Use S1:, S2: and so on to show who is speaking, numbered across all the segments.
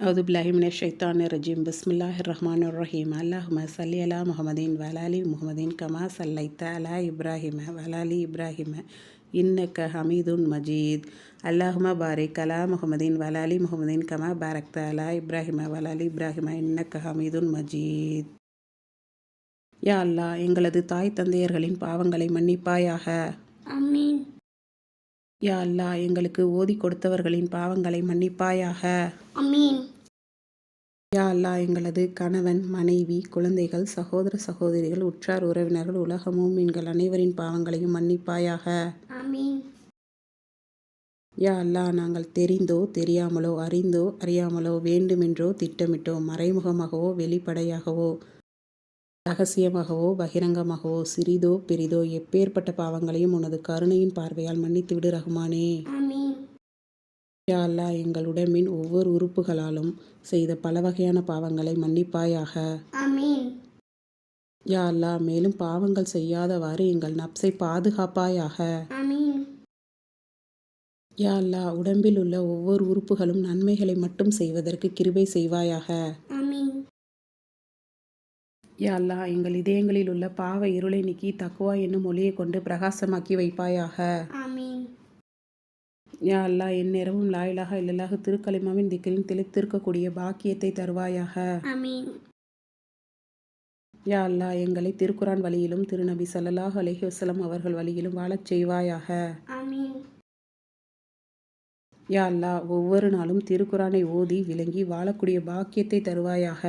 S1: அவுதுபில்லாஹிமின் ரஜீம் பிஸ்மில்லாஹிர் ரஹ்மான் ரஹீம் அல்லாஹும சல்லி அலா முகமதீன் வலாலி முகமதீன் கமா சல்லைத்த அலா இப்ராஹிம வலாலி இப்ராஹிம இன்னக்க ஹமீதுன் மஜீத் அல்லாஹும பாரிக் அலா முகமதீன் வலாலி முகமதீன் கமா பாரக்த அலா இப்ராஹிம வலாலி இப்ராஹிம இன்னக்க ஹமீதுன் மஜீத் யா அல்லா எங்களது தாய் தந்தையர்களின் பாவங்களை மன்னிப்பாயாக.
S2: அம்மீன்
S1: யா அல்லாஹ் எங்களுக்கு ஓதி கொடுத்தவர்களின் பாவங்களை மன்னிப்பாயாக.
S2: அமீன்
S1: யா அல்லாஹ் எங்களது கணவன் மனைவி குழந்தைகள் சகோதர சகோதரிகள் உற்றார் உறவினர்கள் உலக மூமின்கள் அனைவரின் பாவங்களையும் மன்னிப்பாயாக. யா அல்லாஹ் நாங்கள் தெரிந்தோ தெரியாமலோ அறிந்தோ அறியாமலோ வேண்டுமென்றோ திட்டமிட்டோ மறைமுகமாகவோ வெளிப்படையாகவோ ரகசியமாகவோ பகிரங்கமாகவோ சிறிதோ பெரிதோ எப்பேற்பட்ட பாவங்களையும் உனது கருணையின் பார்வையால் மன்னித்து விடு ரஹ்மானே
S2: அமீன்
S1: யா அல்லாஹ் எங்கள் உடம்பின் ஒவ்வொரு உறுப்புகளாலும் செய்த பல வகையான பாவங்களை மன்னிப்பாயாக. யா அல்லாஹ் மேலும் பாவங்கள் செய்யாதவாறு எங்கள் நப்சை பாதுகாப்பாயாக. யா அல்லாஹ் உடம்பில் உள்ள ஒவ்வொரு உறுப்புகளும் நன்மைகளை மட்டும் செய்வதற்கு கிருபை செய்வாயாக.
S2: அமீன்
S1: யா அல்லாஹ் எங்கள் இதயங்களில் உள்ள பாவ இருளை நீக்கி தக்குவா என்னும் ஒளியை கொண்டு பிரகாசமாக்கி வைப்பாயாக. யா அல்லாஹ் எந்நேரமும் லாயிலாக இல்லலாக திருக்கலிமாவின் திக்கிரின் தெளித்திருக்கக்கூடிய பாக்கியத்தை தருவாயாக. யா அல்லாஹ் எங்களை திருக்குரான் வழியிலும் திருநபி ஸல்லல்லாஹு அலைஹி வஸல்லம் அவர்கள் வழியிலும் வாழச் செய்வாயாக. யா அல்லாஹ் ஒவ்வொரு நாளும் திருக்குரானை ஓதி விளங்கி வாழக்கூடிய பாக்கியத்தை தருவாயாக.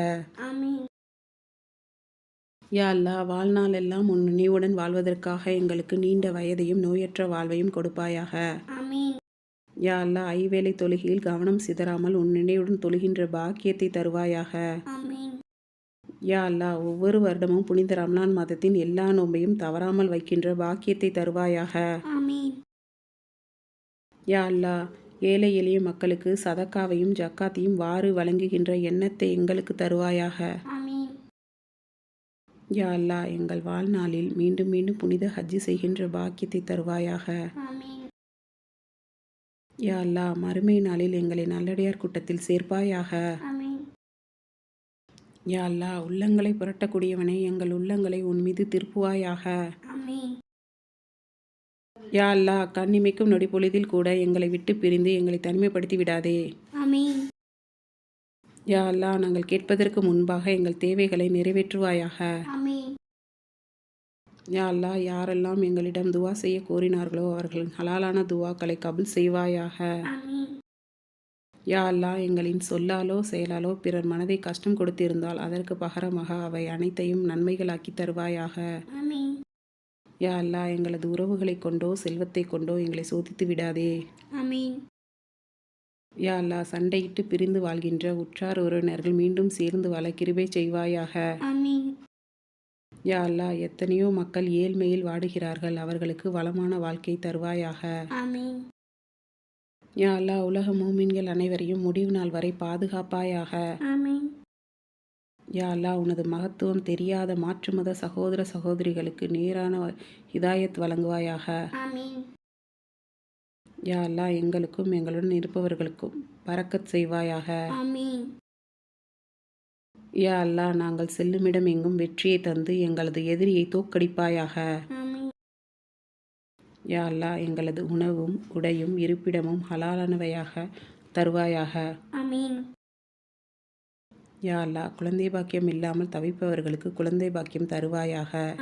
S1: யா அல்லாஹ் வாழ்நாள் எல்லாம் உன் நினைவுடன் வாழ்வதற்காக எங்களுக்கு நீண்ட வயதையும் நோயற்ற வாழ்வையும் கொடுப்பாயாக. யா அல்லாஹ் ஐவேளை தொழுகையில் கவனம் சிதறாமல் உன் நினைவுடன் தொழுகின்ற பாக்கியத்தை தருவாயாக. யா அல்லாஹ் ஒவ்வொரு வருடமும் புனித ரம்லான் மாதத்தின் எல்லா நோன்பையும் தவறாமல் வைக்கின்ற பாக்கியத்தை தருவாயாக. யா அல்லாஹ் ஏழை எளிய மக்களுக்கு சதக்காவையும் ஜக்காத்தையும் வாறு வழங்குகின்ற எண்ணத்தை எங்களுக்கு தருவாயாக. யா அல்லாஹ் எங்கள் வாழ்நாளில் மீண்டும் மீண்டும் புனித ஹஜ்ஜி செய்கின்ற பாக்கியத்தை தருவாயாக. யா அல்லாஹ் மறுமை நாளில் எங்களை நல்லடியார் கூட்டத்தில் சேர்ப்பாயாக. யா அல்லாஹ் உள்ளங்களை புரட்டக்கூடியவனே எங்கள் உள்ளங்களை உன் மீது திருப்புவாயாக. யா அல்லாஹ் கண்ணிமைக்கும் நொடி பொழுதில் கூட எங்களை விட்டு பிரிந்து எங்களை தனிமைப்படுத்தி விடாதே. யா அல்லாஹ் நாங்கள் கேட்பதற்கு முன்பாக எங்கள் தேவைகளை நிறைவேற்றுவாயாக. யா அல்லாஹ் யாரெல்லாம் எங்களிடம் துவா செய்ய கோரினார்களோ அவர்களின் ஹலாலான துவாக்களை கபுல் செய்வாயாக. யா அல்லாஹ் எங்களின் சொல்லாலோ செயலாலோ பிறர் மனதை கஷ்டம் கொடுத்திருந்தால் அதற்கு பகரமாக அவை அனைத்தையும் நன்மைகளாக்கி தருவாயாக. யா அல்லாஹ் எங்களது உறவுகளை கொண்டோ செல்வத்தை கொண்டோ எங்களை சோதித்து விடாதே.
S2: அமீன்
S1: யா அல்லாஹ் சண்டையிட்டு பிரிந்து வாழ்கின்ற உற்றார் உறவினர்கள் மீண்டும் சேர்ந்து வாழ கிருபை செய்வாயாக. யா அல்லாஹ் எத்தனையோ மக்கள் ஏழ்மையில் வாடுகிறார்கள் அவர்களுக்கு வளமான வாழ்க்கை தருவாயாக. யா அல்லாஹ் உலக மூமின்கள் அனைவரையும் முடிவு நாள் வரை பாதுகாப்பாயாக. யா அல்லாஹ் உனது மகத்துவம் தெரியாத மாற்று மத சகோதர சகோதரிகளுக்கு நேரான ஹிதாயத் வழங்குவாயாக. யா அல்லாஹ் எங்களுக்கும் எங்களுடன் இருப்பவர்களுக்கும் பறக்கத் செய்வாயாக. யா அல்லாஹ் நாங்கள் செல்லுமிடம் எங்கும் வெற்றியை தந்து எங்களது எதிரியை தோற்கடிப்பாயாக.
S2: அமீன்
S1: யா அல்லாஹ் எங்களது உணவும் உடையும் இருப்பிடமும் ஹலாலானவையாக தருவாயாக. யா அல்லாஹ் குழந்தை பாக்கியம் இல்லாமல் தவிப்பவர்களுக்கு குழந்தை பாக்கியம் தருவாயாக.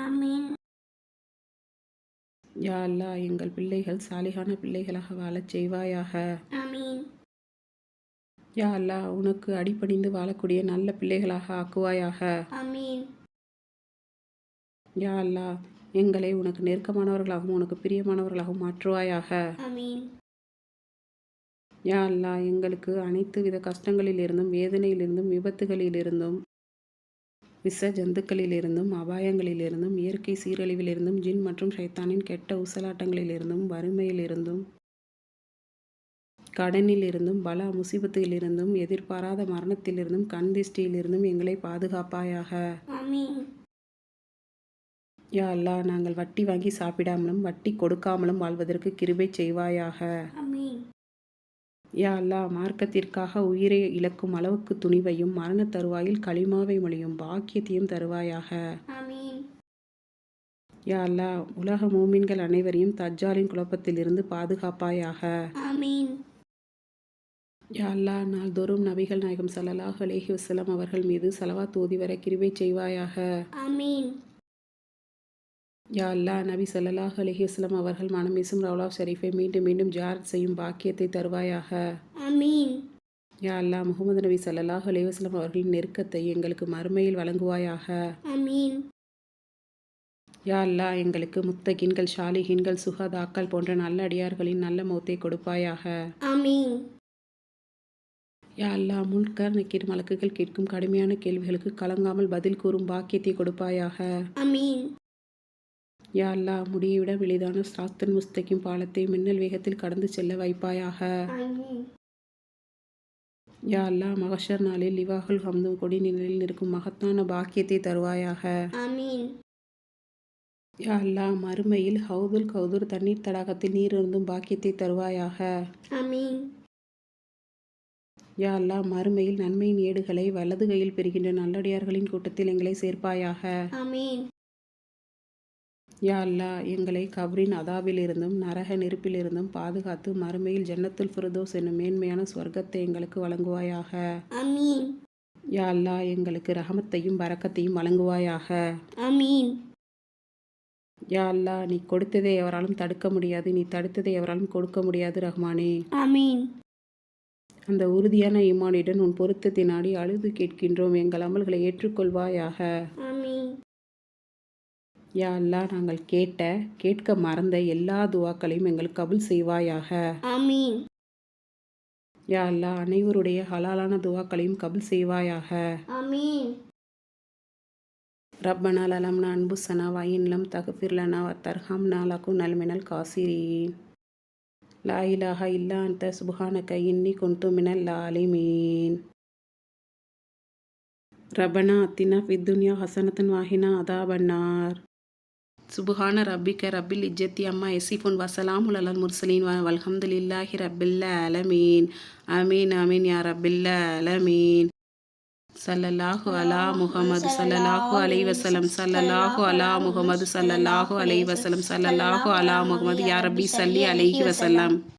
S1: யா அல்லாஹ் எங்கள் பிள்ளைகள் சாலிகான பிள்ளைகளாக வாழச் செய்வாயாக. யா அல்லாஹ் உனக்கு அடிபணிந்து வாழக்கூடிய நல்ல பிள்ளைகளாக ஆக்குவாயாக. யா அல்லாஹ் எங்களை உனக்கு நெருக்கமானவர்களாகவும் உனக்கு பிரியமானவர்களாகவும் மாற்றுவாயாக. யா அல்லாஹ் எங்களுக்கு அனைத்து வித கஷ்டங்களிலிருந்தும் வேதனையிலிருந்தும் விபத்துகளிலிருந்தும் விஷ ஜந்துக்களிலிருந்தும் அபாயங்களிலிருந்தும் இயற்கை சீரழிவிலிருந்தும் ஜின் மற்றும் ஷைத்தானின் கெட்ட ஊசலாட்டங்களிலிருந்தும் வறுமையிலிருந்தும் கடனிலிருந்தும் பல முசீபத்திலிருந்தும் எதிர்பாராத மரணத்திலிருந்தும் கண் திஷ்டியிலிருந்தும் எங்களை பாதுகாப்பாயாக. யா அல்லாஹ் நாங்கள் வட்டி வாங்கி சாப்பிடாமலும் வட்டி கொடுக்காமலும் வாழ்வதற்கு கிருபை செய்வாயாக. யா அல்லா மார்க்கத்திற்காக உயிரை இழக்கும் அளவுக்கு துணிவையும் மரணத் தருவாயில் களிமாவை மொழியும் பாக்கியத்தையும் தருவாயாக. யா அல்லா உலக மூமின்கள் அனைவரையும் தஜ்ஜாலின் குழப்பத்திலிருந்து பாதுகாப்பாயாக. யா அல்லா நாள்தோறும் நபிகள் நாயகம் ஸல்லல்லாஹு அலைஹி வஸல்லம் அவர்கள் மீது ஸலவாத் ஓதி வர கிருபை செய்வாயாக. யா அல்லா நபி ஸல்லல்லாஹு அலைஹி வஸல்லம் அவர்கள் மனம் வீசும் ரவுலா ஷரீஃபை மீண்டும் மீண்டும் ஜியாரத் செய்யும் பாக்கியத்தை தருவாயாக. யா அல்லா முகமது நபி ஸல்லல்லாஹு அலைஹி வஸல்லம் அவர்களின் நெருக்கத்தை எங்களுக்கு மறுமையில் வழங்குவாயாக. யா அல்லா எங்களுக்கு முத்தகின்கள் ஷாலிஹின்கள் சுகதாக்கள் போன்ற நல்ல அடியார்களின் நல்ல மௌத்தை கொடுப்பாயாக.
S2: ஆமீன்.
S1: யா அல்லா முன்கர் நக்கீர் மலக்குகள் கேட்கும் கடுமையான கேள்விகளுக்கு கலங்காமல் பதில் கூறும் பாக்கியத்தை கொடுப்பாயாக. யா அல்லா முடியை விட எளிதான சாத்தன் முஸ்தகிம் பாலத்தை மின்னல் வேகத்தில் கடந்து செல்ல வைப்பாயாக. யா அல்லா மகஷர் நாளில் லிவாகுல் ஹம்தும் கொடி நிழலில் இருக்கும் மகத்தான பாக்கியத்தை தருவாயாக. யா அல்லா மறுமையில் ஹவுதுல் கவுதுர் தண்ணீர் தடாகத்தில் நீர் இருந்தும் பாக்கியத்தை தருவாயாக. யா அல்லா மறுமையில் நன்மையின் ஏடுகளை வலது கையில் பெறுகின்ற நல்லடியார்களின் கூட்டத்தில் எங்களை சேர்ப்பாயாக. யா அல்லா எங்களை கபரின் அதாவிலிருந்தும் நரக நெருப்பிலிருந்தும் பாதுகாத்து மறுமையில் ஜன்னத்துல் ஃபிரதோஸ் என்னும் மேன்மையான சொர்க்கத்தை எங்களுக்கு வழங்குவாயாக. யா அல்லா எங்களுக்கு ரஹமத்தையும் பரக்கத்தையும் வழங்குவாயாக. யா அல்லா நீ கொடுத்ததை எவராலும் தடுக்க முடியாது நீ தடுத்ததை எவராலும் கொடுக்க முடியாது ரஹ்மானே.
S2: ஆமீன்.
S1: அந்த உறுதியான ஈமானுடன் உன் பொருத்தத்தை நாடி அழுது கேட்கின்றோம் எங்கள் அமல்களை ஏற்றுக்கொள்வாயாக. யா அல்லா நாங்கள் கேட்ட கேட்க மறந்த எல்லா துவாக்களையும் எங்களுக்கு கபுல் செய்வாயாக.
S2: ஆமீன்.
S1: யா அல்லா அனைவருடைய ஹலாலான துவாக்களையும் கபுல் செய்வாயாக.
S2: ஆமீன்.
S1: ரப்பனா லலம்னா அன்பு சனா வயின்லம் தகுஃபிர்லனா தர்ஹம் நாலாக்கும் நல்மினல் காசிரீன் லா இலாஹா இல்லா அந்த சுபஹானக இன்னி குன்து மினல் லாலிமீன். ரப்பனா அத்தினா ஃபித் துன்யா ஹசனத்தன் வாஹினா அதாபன்னார். சுபஹான ரப்பிக்க ரப்பில் இஜ்ஜத்தி அம்மா எசிஃபுன். வசலாம் அலல் முர்சலீன். வ வல்ஹம்துலில்லாஹி ரப்பில்ல அலமீன் அமீன் அமீன் யா ரப்பில்ல அலமீன் சல்லல்லாஹு அலா முகமது சல்லல்லாஹு அலை வசலம் சல்லல்லாஹு அலா முகமது சல்லல்லாஹு அலை வசலம் சல்லல்லாஹு அலா முகமது யா ரப்பி. சல்லி அலைஹி வசல்லம்